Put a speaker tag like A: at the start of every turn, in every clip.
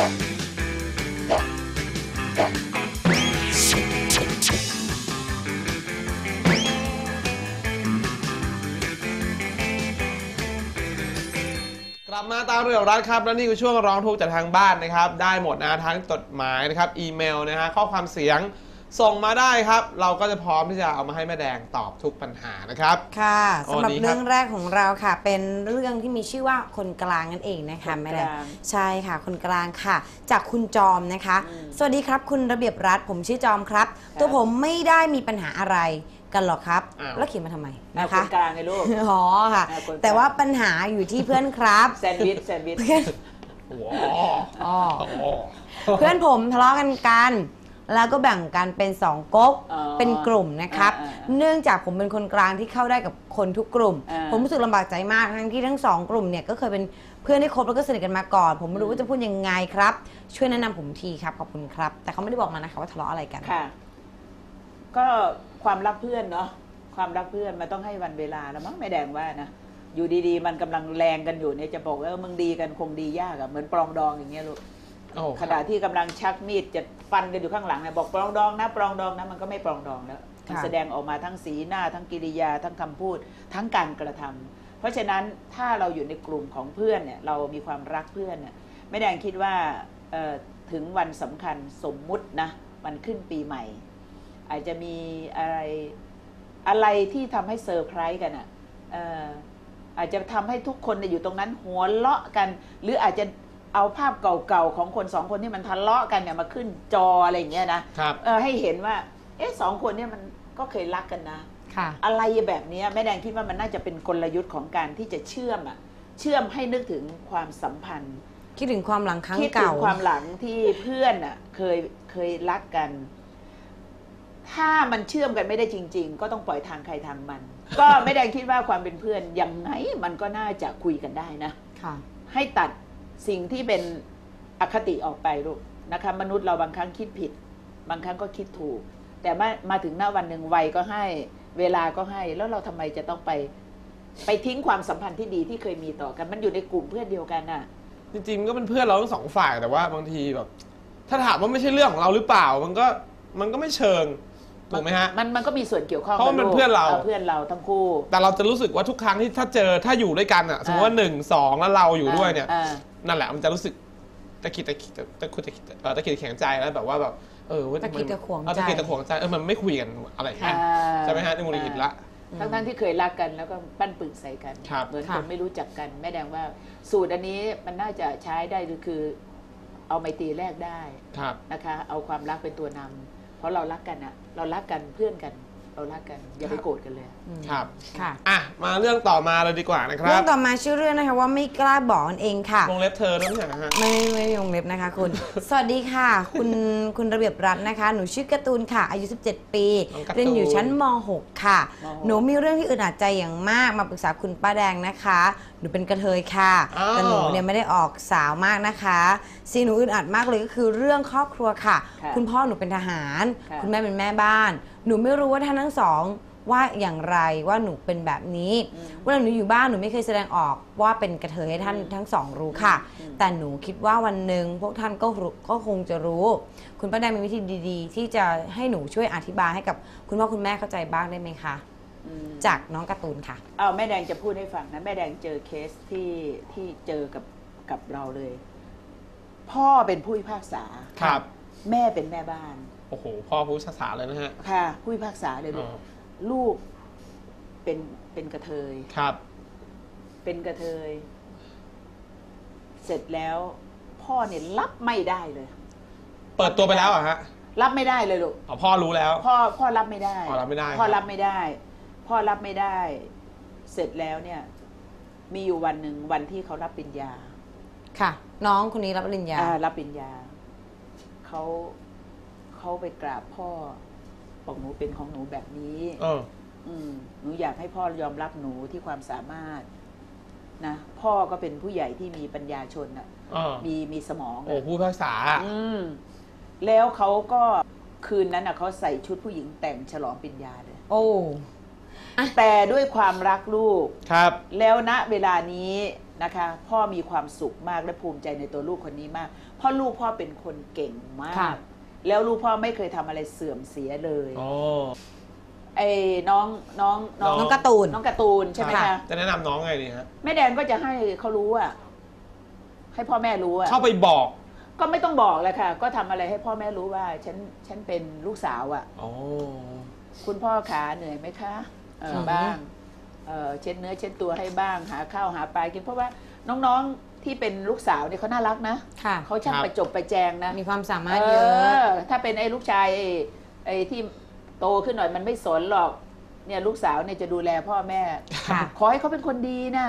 A: กลับมาตามเรื่องรัฐครับและนี่คือช่วงร้องทุกข์จากทางบ้านนะครับ ได้หมดนะทั้งจดหมายนะครับ อีเมลนะฮะข้อความเสียง ส่งมาได้ครับ เราก็จะพร้อมที่จะเอามาให้แม่แดงตอบทุกปัญหานะครับ
B: ค่ะ
A: โอ้
B: สำหรับ
A: ดีครับ
B: เรื่องแรกของเราค่ะ เป็นเรื่องที่มีชื่อว่าคนกลางนั่นเองนะคะ
C: คนกลาง
B: แม่แดงใช่ค่ะ คนกลางค่ะ จากคุณจอมนะคะ
C: อืม
B: สวัสดีครับคุณระเบียบรัฐผมชื่อจอมครับ ตัวผมไม่ได้มีปัญหาอะไรกันหรอกครับ
A: อ้าว
B: แล้วเขียนมาทำไม
C: นะ
B: นะ
C: ค
B: คะ
C: นกลางไงลูก
B: อ๋อค่ะ
C: อ่าคนกลาง
B: แต่ว่าปัญหาอยู่ที่เพื่อนครับ
C: แซนด์วิชแซนด์วิช
B: เพื่อน
A: ว้าว
B: อ๋อ
A: โอ้โห
B: เพื่อนผมทะเลาะกันกัน แล้วก็แบ่งกันเป็นสองก๊ก
C: อ๋อ
B: เป็นกลุ่มนะครับ
C: อ่าอ่า
B: เนื่องจากผมเป็นคนกลางที่เข้าได้กับคนทุกกลุ่ม
C: อ่า
B: ผมรู้สึกลำบากใจมากทั้งที่ทั้งสองกลุ่มเนี่ยก็เคยเป็นเพื่อนที่คบแล้วก็สนิทกันมาก่อน ผมไม่รู้ว่าจะพูดยังไงครับ ช่วยแนะนำผมทีครับขอบคุณครับ แต่เขาไม่ได้บอกมานะคะว่าทะเลาะอะไรกัน
C: ค่ะ ก็ความรักเพื่อนเนาะความรักเพื่อนมันต้องให้วันเวลาแล้วมั้งไม่แดงว่านะอยู่ดีๆ มันกำลังแรงกันอยู่เนี่ยจะบอกว่าเออมึงดีกันคงดียากอะเหมือนปรองดองอย่างเงี้ยลูก
A: โอ้โห
C: ขณะที่กำลังชักมีดจะฟันกันอยู่ข้างหลังเนี่ยบอกปรองดองนะปรองดองนะมันก็ไม่ปรองดองแล้วมัน
B: ค่ะ
C: แสดงออกมาทั้งสีหน้า ทั้งกิริยา ทั้งคำพูด ทั้งการกระทำเพราะฉะนั้นถ้าเราอยู่ในกลุ่มของเพื่อนเนี่ยเรามีความรักเพื่อนเนี่ยไม่แดงคิดว่าเอ่อถึงวันสำคัญสมมุตินะมันขึ้นปีใหม่ อาจจะมีอะไรอะไรที่ทำให้เซอร์ไพรส์กันอะเอ่ออาจจะทำให้ทุกคนเนี่ยอยู่ตรงนั้นหัวเราะกัน หรืออาจจะ เอาภาพเก่าๆของคนสองคนที่มันทะเลาะกันเนี่ยมาขึ้นจออะไรอย่างเงี้ยนะครับเออให้เห็นว่า เอ๊ะสองคนเนี่ยมันก็เคยรักกันนะ
B: ค่ะ
C: อะไรแบบเนี้ยแม่แดงคิดว่ามันน่าจะเป็นกลยุทธ์ของการที่จะเชื่อมอะเชื่อมให้นึกถึงความสัมพันธ์
B: คิดถึงความหลังครั้ง
C: คิดถึ
B: เก่า
C: งความหลังที่เพื่อนอะเคยเคยรักกัน ถ้ามันเชื่อมกันไม่ได้จริง ๆ ก็ต้องปล่อยทางใครทางมัน ก็ไม่ได้คิดว่าความเป็นเพื่อนยังไงมันก็น่าจะคุยกันได้นะ
B: ค่ะ
C: ให้ตัด สิ่งที่เป็นอคติออกไปลูกนะคะมนุษย์เราบางครั้งคิดผิด บางครั้งก็คิดถูก แต่มามาถึงหน้าวันหนึ่งวัยก็ให้เวลาก็ให้ แล้วเราทำไมจะต้องไปไปทิ้งความสัมพันธ์ที่ดีที่เคยมีต่อกัน มันอยู่ในกลุ่มเพื่อนเดียวกันน่ะ
A: จริงๆก็เป็นเพื่อนเราทั้งสองฝ่ายแต่ว่าบางทีแบบ ถ้าถามว่าไม่ใช่เรื่องของเราหรือเปล่า มันก็มันก็ไม่เชิงถูกไหมฮะ
C: มันมันก็มีส่วนเกี่ยวข้อง
A: เพราะมันเป็น
C: กับลูก
A: เพื่อนเรา
C: เพื่อนเราทั้งคู่
A: แต่เราจะรู้สึกว่าทุกครั้งที่ถ้าเจอถ้าอยู่ด้วยกันอะสมมติว่าหนึ่งสองแล้วเราอยู่ด้วยเนี่ย
C: อ่า
A: นั่นแหละมันจะรู้สึกตะขิดตะขิดตะคุดตะขิดเอ่อตะขิดตะแข็งใจแล้วแบบว่าแบบเออเว้ย
B: ตะขิดตะขวง
A: เออ
B: ใจ
A: ตะขิดตะขวงใจเออมันไม่คุยกันอะไรอย่างเงี้ย
C: อ่า
A: ใช่ไหมฮะในมูลนิธิละ
C: ทั้งทั้งๆที่เคยรักกันแล้วก็ปั้นปึกใส่กัน
A: ครับ
C: เหมือน
B: ค่ะ
C: คนไม่รู้จักกัน แม่แดงว่าสูตรอันนี้มันน่าจะใช้ได้คือ เอาไมตรีแรกได้
A: ครับ
C: นะคะ เอาความรักเป็นตัวนำเพราะเรารักกันอะเรารักกันเพื่อนกัน เรารักกัน อย่าไปโกรธกันเลย
A: ครับ
B: ค่ะ
A: อะ มาเรื่องต่อมาเลยดีกว่านะค
B: เรื่
A: รั
B: อบ งต่อมาชื่อเรื่องนะคะว่าไม่กล้าบอกนั่นเองค่ะ
A: วงเล็บเธอด้วยไม่ใช่นะฮะ
B: ไม่ไม่มีวงเล็บนะคะคุณ สวัสดีค่ะ คุณคุณระเบียบรัตน์นะคะ หนูชื่อการ์ตูนค่ะ อายุ 17 ปี
A: น้องการ์ตูน
B: เรียนอยู่ชั้นม .6 ค่ะ
C: มหก
B: หนูมีเรื่องที่อึดอัดใจอย่างมากมาปรึกษาคุณป้าแดงนะคะ หนูเป็นกระเทยค่ะ
A: อ้าว
B: แต่หนูเนี่ยไม่ได้ออกสาวมากนะคะสิ่งหนูอึดอัดมากเลยก็คือเรื่องครอบครัวค่ะ
C: ค่ะ
B: คุณพ่อหนูเป็นทหาร
C: ค่ะ
B: คุณแม่เป็นแม่บ้าน หนูไม่รู้ว่าท่านทั้งสองว่าอย่างไรว่าหนูเป็นแบบนี้เวลาหนูอยู่บ้านหนูไม่เคยแสดงออกว่าเป็นกระเทยให้ท่านทั้งสองรู้ค่ะ แต่หนูคิดว่าวันหนึ่งพวกท่านก็รู้ก็คงจะรู้ คุณป้าแดงมีวิธีดี ๆ ที่จะให้หนูช่วยอธิบายให้กับคุณพ่อคุณแม่เข้าใจบ้างได้ไหมคะ
C: อืม
B: จากน้องการ์ตูนค่ะ
C: เอาแม่แดงจะพูดให้ฟังนะแม่แดงเจอเคสที่ที่เจอกับกับเราเลย พ่อเป็นผู้พิพากษา
A: ครับ
C: แม่เป็นแม่บ้าน
A: โอ้โห พ่อพูดภาษาเลยนะฮะ
C: ค่ะผู้พิพากษาเลยลู
A: อ๋
C: ก
A: อ
C: ลูกเป็นเป็นกระเทย
A: ครับ
C: เป็นกระเทย เสร็จแล้ว พ่อเนี่ยรับไม่ได้เลย
A: เปิดตัวไปแล้วเหรอะฮะ
C: รับไม่ได้เลยลูก
A: อ๋อพ่อรู้แล้ว
C: พ่อพ่อรับไม่ได้
A: พ่อรับไม่ได้
C: พ่อ
A: ครับ
C: รับไม่ได้ พ่อรับไม่ได้ เสร็จแล้วเนี่ย มีอยู่วันหนึ่งวันที่เขารับปริญญา
B: ค่ะ น้องคนนี้รับปริญญา
C: อ่ารับปริญญาเขา เขาไปกราบพ่อบอกหนูเป็นของหนูแบบนี้
A: เออ
C: อืมหนูอยากให้พ่อยอมรับหนูที่ความสามารถนะพ่อก็เป็นผู้ใหญ่ที่มีปัญญาชนอะ
A: เออ
C: มีมีสมอง
A: โอ้
C: อะ
A: พูดภาษา
C: อืมแล้วเขาก็คืนนั้นอะเขาใส่ชุดผู้หญิงแต่งฉลองปริญญาเลย
B: โอ้
C: แต่ด้วยความรักลูก
A: ครับ
C: แล้วณเวลานี้นะคะ พ่อมีความสุขมากและภูมิใจในตัวลูกคนนี้มากเพราะลูกพ่อเป็นคนเก่งมา
B: ค่ะ
C: ก แล้วลูกพ่อไม่เคยทำอะไรเสื่อมเสียเลย
A: โอ้
C: ไอ้น้องน้อง
A: น้อง
B: น้องการ์ตูน
C: น้องการ์ตูนใช่ไหม
B: ค่ะ
C: คะ
A: จะแนะนำน้องไงดีฮะ
C: แม่แดงก็จะให้เขารู้อะให้พ่อแม่รู้อะ
A: เข้าไปบอก
C: ก็ไม่ต้องบอกเลยค่ะ ก็ทำอะไรให้พ่อแม่รู้ว่า ฉันฉันเป็นลูกสาวอะ
A: โอ้
C: คุณพ่อขาเหนื่อยไหมคะเออ
B: ครับ
C: บ้างเออเช็ดเนื้อเช็ดตัวให้บ้างหาข้าวหาปลากินเพราะว่าน้องๆ ที่เป็นลูกสาวเนี่ยเขาน่ารักนะ
B: ค่ะ
C: เขาช่างประจบประแจงนะ
B: มีความสามารถเยอะ
C: ถ้าเป็นไอ้ลูกชายไอ้ไอ้ที่โตขึ้นหน่อยมันไม่สนหรอก เนี่ยลูกสาวเนี่ยจะดูแลพ่อแม่
B: ค่ะ
C: ขอให้เขาเป็นคนดีนะ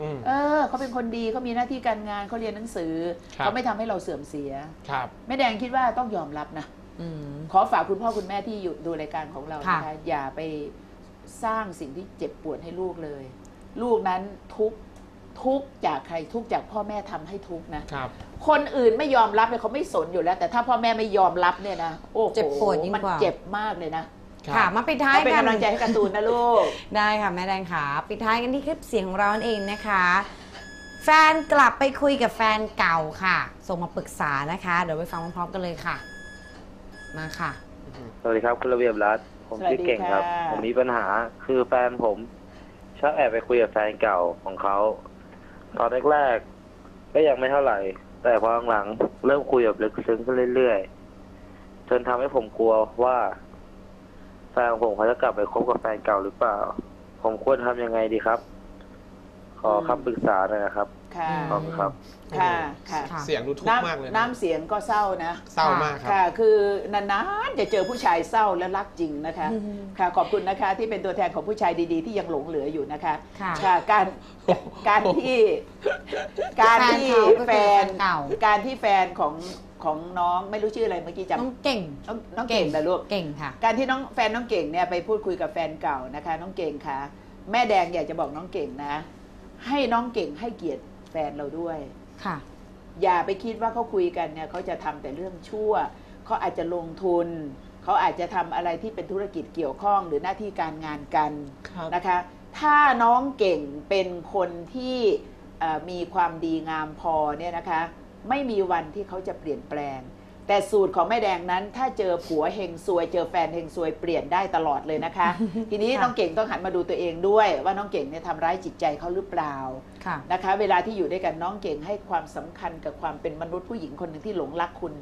A: อืม
C: เออเขาเป็นคนดีเขามีหน้าที่การงานเขาเรียนหนังสือ
A: ครับ
C: เขาไม่ทำให้เราเสื่อมเสีย
A: ครับ
C: แม่แดงคิดว่าต้องยอมรับนะ
B: อืม
C: ขอฝากคุณพ่อคุณแม่ที่อยู่ดูรายการของเรา
B: ค่ะ
C: นะคะอย่าไปสร้างสิ่งที่เจ็บปวดให้ลูกเลย ลูกนั้นทุกข์ ทุกข์จากใครทุกข์จากพ่อแม่ทำให้ทุกข์นะ
A: ครับ
C: คนอื่นไม่ยอมรับเนี่ยเขาไม่สนอยู่แล้ว แต่ถ้าพ่อแม่ไม่ยอมรับเนี่ยนะโอ้โห
B: เจ็บปวดยิ่ง
C: มัน
B: กว่า
C: เจ็บมากเลยนะ
B: ค่ะ มาปิดท้าย
C: ก็เป็น
B: กัน
C: กำลังใจให้การ์ตูนนะลูก
B: ได้ค่ะ แม่แดงค่ะ ปิดท้ายกันที่คลิปเสียงของเรานั่นเองนะคะ แฟนกลับไปคุยกับแฟนเก่าค่ะ ส่งมาปรึกษานะคะ เดี๋ยวไปฟังพร้อมๆกันเลยค่ะ มาค่ะ
D: สวัสดีครับคุณระเบียบรัฐผมชื่อเก่งครับ
C: สวัสดีค่ะ
D: ผมมีปัญหาคือแฟนผม ชอบแอบไปคุยกับแฟนเก่าของเขา ตอนแรกๆก็ยังไม่เท่าไหร่ แต่พอหลังๆเริ่มคุยแบบลึกซึ้งขึ้นเรื่อยๆจนทำให้ผมกลัวว่า แฟนผมเขาจะกลับไปคบกับแฟนเก่าหรือเปล่า ผมควรทำยังไงดีครับ ขอคำปรึกษาหน่อยนะครับ
C: ค่ะ
D: ขอบคุณครับ
C: ค่ะค่ะ
B: ค่ะ
A: เสียงดูทุกข์มากเลย
C: น้ำ
A: นะ
C: น้ำเสียงก็เศร้านะ
A: เศร้ามากครับ
C: ค่ะ คือนานๆจะเจอผู้ชายเศร้าและรักจริงนะคะ
B: อืม
C: ค่ะ ขอบคุณนะคะที่เป็นตัวแทนของผู้ชายดีๆ ที่ยังหลงเหลืออยู่นะคะ
B: ค่ะ
C: ค่ะการการที่การที่
B: แฟ
C: แฟ
B: น
C: น
B: เขาก็คือแฟนเก่า
C: การที่แฟนของของน้องไม่รู้ชื่ออะไรเมื่อกี้จำ
B: น้องเก่ง
C: น้องน้องเก่งนะลูก
B: เก่งค่ะ
C: การที่น้องแฟนน้องเก่งเนี่ยไปพูดคุยกับแฟนเก่านะคะ น้องเก่งคะแม่แดงอยากจะบอกน้องเก่งนะ ให้น้องเก่งให้เกียรติ แฟนเราด้วย
B: ค่ะ
C: อย่าไปคิดว่าเขาคุยกันเนี่ยเขาจะทำแต่เรื่องชั่ว เขาอาจจะลงทุน เขาอาจจะทำอะไรที่เป็นธุรกิจเกี่ยวข้องหรือหน้าที่การงานกัน
A: ครับ
C: นะคะ ถ้าน้องเก่งเป็นคนที่เอ่อมีความดีงามพอเนี่ยนะคะ ไม่มีวันที่เขาจะเปลี่ยนแปลง แต่สูตรของแม่แดงนั้นถ้าเจอผัวเฮงซวย เจอแฟนเฮงซวยเปลี่ยนได้ตลอดเลยนะคะ ทีนี้
B: ค่ะ
C: น้องเก่งต้องหันมาดูตัวเองด้วย ว่าน้องเก่งเนี่ยทำร้ายจิตใจเขาหรือเปล่า
B: ค่ะ
C: นะคะ เวลาที่อยู่ด้วยกันน้องเก่งให้ความสำคัญกับความเป็นมนุษย์ผู้หญิงคนหนึ่งที่หลงรักคุณ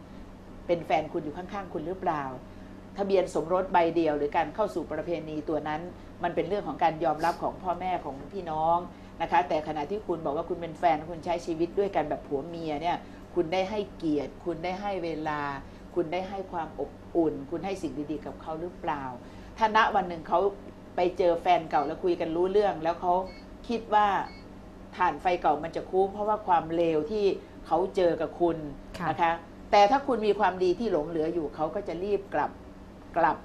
C: เป็นแฟนคุณอยู่ข้างๆ คุณหรือเปล่า ทะเบียนสมรสใบเดียว หรือการเข้าสู่ประเพณีตัวนั้น มันเป็นเรื่องของการยอมรับของพ่อแม่ของพี่น้องนะคะ แต่ขณะที่คุณบอกว่าคุณเป็นแฟนคุณใช้ชีวิตด้วยกันแบบผัวเมียเนี่ย คุณได้ให้เกียรติ คุณได้ให้เวลา คุณได้ให้ความอบอุ่น คุณให้สิ่งดีๆกับเขาหรือเปล่า ถ้าณวันหนึ่งเขาไปเจอแฟนเก่าแล้วคุยกันรู้เรื่อง แล้วเขาคิดว่าฐานไฟเก่ามันจะคุ้มเพราะว่าความเลวที่เขาเจอกับคุณ
B: ค่ะ
C: นะคะ แต่ถ้าคุณมีความดีที่หลงเหลืออยู่เขาก็จะรีบกลับกลับ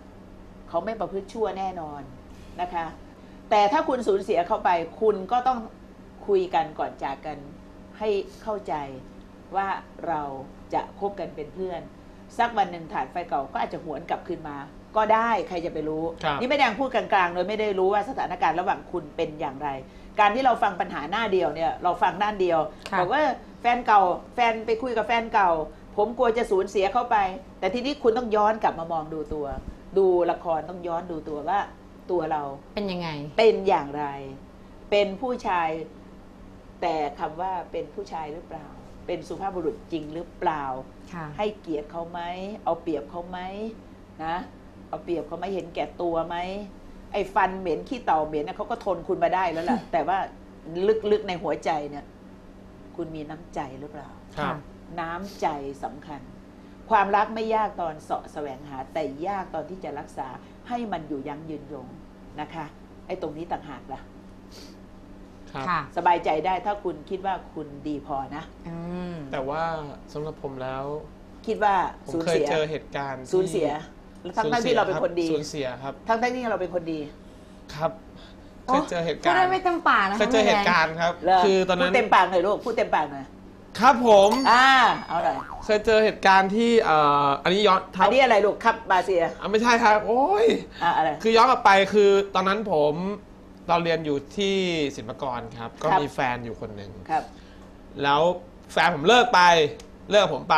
C: เขาไม่ประพฤติชั่วแน่นอนนะคะ แต่ถ้าคุณสูญเสียเข้าไป คุณก็ต้องคุยกันก่อนจากกันให้เข้าใจ ว่าเราจะคบกันเป็นเพื่อน สักวันหนึ่งฐานไฟเก่าก็อาจจะหวนกลับคืนมา ก็ได้ใครจะไปรู้
A: ครับ
C: นี่ไม่แดงพูดกลางๆโดยไม่ได้รู้ว่าสถานการณ์ระหว่างคุณเป็นอย่างไร การที่เราฟังปัญหาหน้าเดียวเนี่ยเราฟังด้านเดียว
B: ค่ะ
C: บอกว่าแฟนเก่าแฟนไปคุยกับแฟนเก่า ผมกลัวจะสูญเสียเข้าไป แต่ทีนี้คุณต้องย้อนกลับมามองดูตัว ดูละครต้องย้อนดูตัวว่าตัวเรา
B: เป็นยังไง
C: เป็นอย่างไร เป็นผู้ชาย แต่คำว่าเป็นผู้ชายหรือเปล่า เป็นสุภาพบุรุษจริงหรือเปล่า
B: ค่ะ
C: ให้เกียรติเขาไหม เอาเปรียบเขาไหมนะ เอาเปรียบเขาไหมเห็นแก่ตัวไหม ไอ้ฟันเหม็นขี้เต่าเหม็นนะเขาก็ทนคุณมาได้แล้วล่ะ แต่ว่าลึกๆในหัวใจเนี่ย คุณมีน้ำใจหรือเปล่า
A: ครับ
C: น้ำใจสำคัญ ความรักไม่ยากตอนเสาะแสวงหา แต่ยากตอนที่จะรักษาให้มันอยู่ยั้งยืนยงนะคะ ไอ้ตรงนี้ต่างหากล่ะ
A: ครับ
B: ค่ะ
C: สบายใจได้ถ้าคุณคิดว่าคุณดีพอนะ
B: อืม
A: แต่ว่าสำหรับผมแล้ว
C: คิดว่า
A: ผม
C: สูญ
A: เคย
C: เสีย
A: เจอเหตุการณ์ที่
C: สูญเสียทั้งทั้งๆที่เราเป็นคนดี
A: สูญเสียครับ
C: ทั้งทั้งๆที่เราเป็นคนดี
A: ครับ
B: โอ้
A: เคยเจอเหตุ
B: พู
A: กา
B: ด
A: ร
B: ได้
A: ณ์
B: ไม่เต็มปากนะคะ
A: เคยเจอเหตุการณ์ครับ
C: เหร
A: คือตอนนั้น
C: พูดเต็มปากหน่อยลูกพูดเต็มปากหน่อย
A: ครับผม
C: อ่าเอาหน่อย
A: เคยเจอเหตุการณ์ที่เอ่ออันนี้ย้อนเท้า
C: อันนี้อะไรลูกครับบาเซีย
A: อะไม่ใช่ครับ โอ้ย
C: อ่าอะไร
A: คือย้อนกลับไปคือตอนนั้นผม เราเรียนอยู่ที่ศิลปากรครับ ก็
C: ครับ
A: มีแฟนอยู่คนหนึ่ง
C: ครับ
A: แล้วแฟนผมเลิกไป เลิกกับผมไป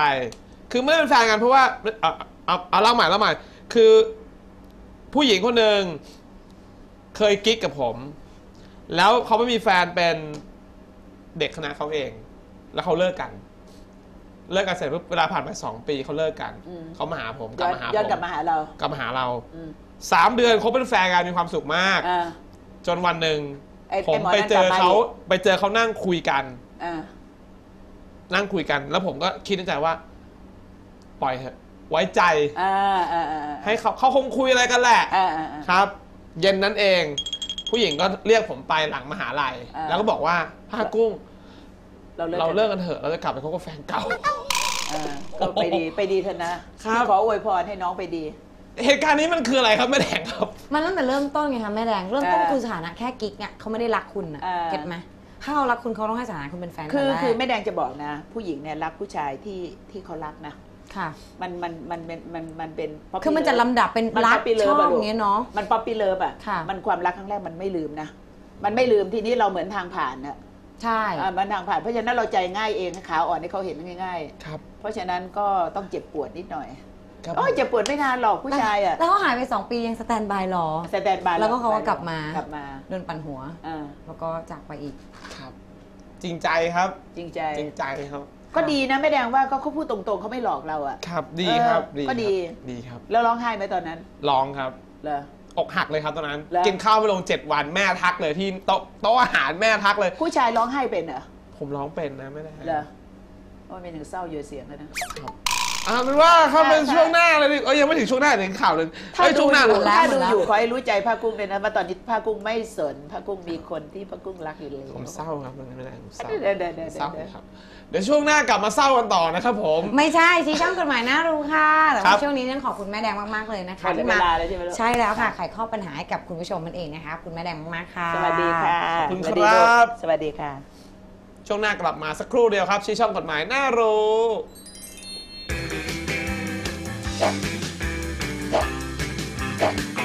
A: คือไม่ได้เป็นแฟนกันเพราะว่าเอาเอาเอาเล่าใหม่เล่าใหม่ คือผู้หญิงคนหนึ่งเคยกิ๊กกับผม แล้วเขาไม่มีแฟนเป็นเด็กคณะเขาเอง แล้วเขาเลิกกัน เลิกกันเสร็จปุ๊บเวลาผ่านไปสองปีเขาเลิกกัน
C: อืม
A: เขามาหาผมกลั
C: ย้
A: บ
C: อน
A: มาหา
C: ย้อน
A: ผม
C: กลับมาหาเรา
A: กลับมาหาเรา
C: อืม
A: สามเดือนเขาเป็นแฟนกันมีความสุขมาก
C: อ่า
A: จนวันหนึ่ง
C: ไอ้
A: ผม
C: ไอ้หมอ
A: ไป
C: นั่น
A: เจอก
C: ลับมา
A: เขา
C: อีก
A: ไปเจอเขานั่งคุยกัน
C: อ่า
A: นั่งคุยกัน แล้วผมก็คิดในใจว่า ปล่อยเถอะไว้ใจ
C: อ่าอ่าอ่า
A: ให้เขาเขาคงคุยอะไรกันแหละ
C: อ่าอ่าอ่า
A: ครับ เย็นนั้นเอง ผู้หญิงก็เรียกผมไปหลังมหาลัย
C: อ่า
A: แล้วก็บอกว่าผ้ากุ้ง
C: เราเลิก
A: เรา
C: กัน
A: เลิกกันเถอะเราจะกลับไปคบกับแฟนเก่า
C: อ่าก็ไปดีไปดีเถอะนะครับ ขออวยพรให้น้องไปดี
A: เหตุการณ์นี้มันคืออะไรครับแม่แดงครับ
B: มันตั้งแต่เริ่มต้นไงคะแม่แดงเริ่มต้น
C: เออ
B: คือสถานะแค่กิ๊กอะเขาไม่ได้รักคุณอะ
C: เออ
B: เก็ตไหมถ้าเขารักคุณเขาต้องให้สถานะคุณเป็นแฟน
C: คือ
B: ตั้งแต่
C: คือ
B: แร
C: แม่
B: ก
C: แดงจะบอกนะ ผู้หญิงเนี่ยรักผู้ชายที่ที่เขารักนะ
B: ค่ะ
C: มันมันมันเป็นมันมันเป็น puppy
B: คือมันจะ
C: love
B: ลำดับเป็น
C: มัน
B: รัก
C: puppy
B: ช
C: love
B: อบ
C: อะลูก
B: อย่างเงี้ยเนาะ
C: มันป๊อปปี้เลิฟอะ
B: ค่ะ
C: มันความรักครั้งแรกมันไม่ลืมนะ มันไม่ลืมทีนี้เราเหมือนทางผ่านน่ะ
B: ใช่
C: อ่ามันทางผ่านเพราะฉะนั้นเราใจง่ายเองขาอ่อนให้เขาเห็นง่าย
A: ครับ
C: ๆ เพราะฉะนั้นก็ต้องเจ็บปวดนิดหน่อย
A: ครับ
C: โอ้ยเจ็บปวดไม่นานหรอกผู้ชายอะ
B: แล้วเขาหายไปสองปียังสแตนบายรอ
C: สแตนบาย
B: แล้วก็เขาก็กลับมา
C: กลับมา
B: โดนปั่นหัว
C: อ่า
B: แล้วก็จากไปอีก
A: ครับ จริงใจครับ
C: จริงใจ
A: จริงใจครับ
C: ก็ดีนะไม่แดงว่าก็เขาพูดตรงๆเขาไม่หลอกเราอะ
A: ครับ ดีครับ
C: เออก็ดี
A: ครับดีครับ
C: แล้วร้องไห้ไหมตอนนั้น
A: ร้องครับ
C: เหรอ
A: อกหักเลยครับตอนนั้น
C: แล้ว
A: กินข้าวไม่ลงเจ็ดวันแม่ทักเลยที่โต๊ะโต๊ะอาหารแม่ทักเลย
C: ผู้ชายร้องไห้เป็นเหรอ
A: ผมร้องเป็นนะไม่ได้
C: เหรอโอ้ยเป็นถึงเศร้าเยอะเสียงแล้วนะ
A: อ่าเป็นว่าเข้าเป็น
C: ใช่
A: ช่วงหน้าเลยดิเอ้ยยังไม่ถึงช่วงหน้าถึงข่าวเลยเอ้ยช่วงหน้า
C: ดู
A: เหรอ
C: ถ้าดู
B: หมดแล้ว
C: อยู่ขอให้รู้ใจผ้ากุ้งเลยนะว่าตอนนี้ผ้ากุ้งไม่สนผ้ากุ้งมีคนที่ผ้ากุ้งรักอยู่เลย
A: ผมเศร้าครับมันไม่ได้ผมเศร้า
C: เดี๋ยวเดี๋ยวเดี๋ยว
A: เศร้า
C: เดี๋ยว
A: ครับเดี๋ยวช่วงหน้ากลับมาเศร้ากันต่อนะครับผม
B: ไม่ใช่ชี้ช่องกฎหมายน่ารู้ค่ะแต่
A: ครั
B: ว่า
A: บ
B: ช่วงนี้ต้องขอบคุณแม่แดงมากๆเลยนะ
C: หม
B: คะ
C: ด
B: ที่
C: เว
B: มา
C: ลาแล้วใช่ไหมลูก
B: ใช่แล้วค่ะไขข้อปัญหาให้กับคุณผู้ชมมันเองนะคะขอบคุณแม่แดงมากๆค่ะ
C: สวัสดีค่ะ
A: ขอบคุณ
C: สวัสดี
A: ค
C: ลู
A: รั
C: ก
A: บ
C: สวัสดีค่ะ
A: ช่วงหน้ากลับมาสักครู่เดียวครับชี้ช่องกฎหมายน่ารู้
E: Thank you.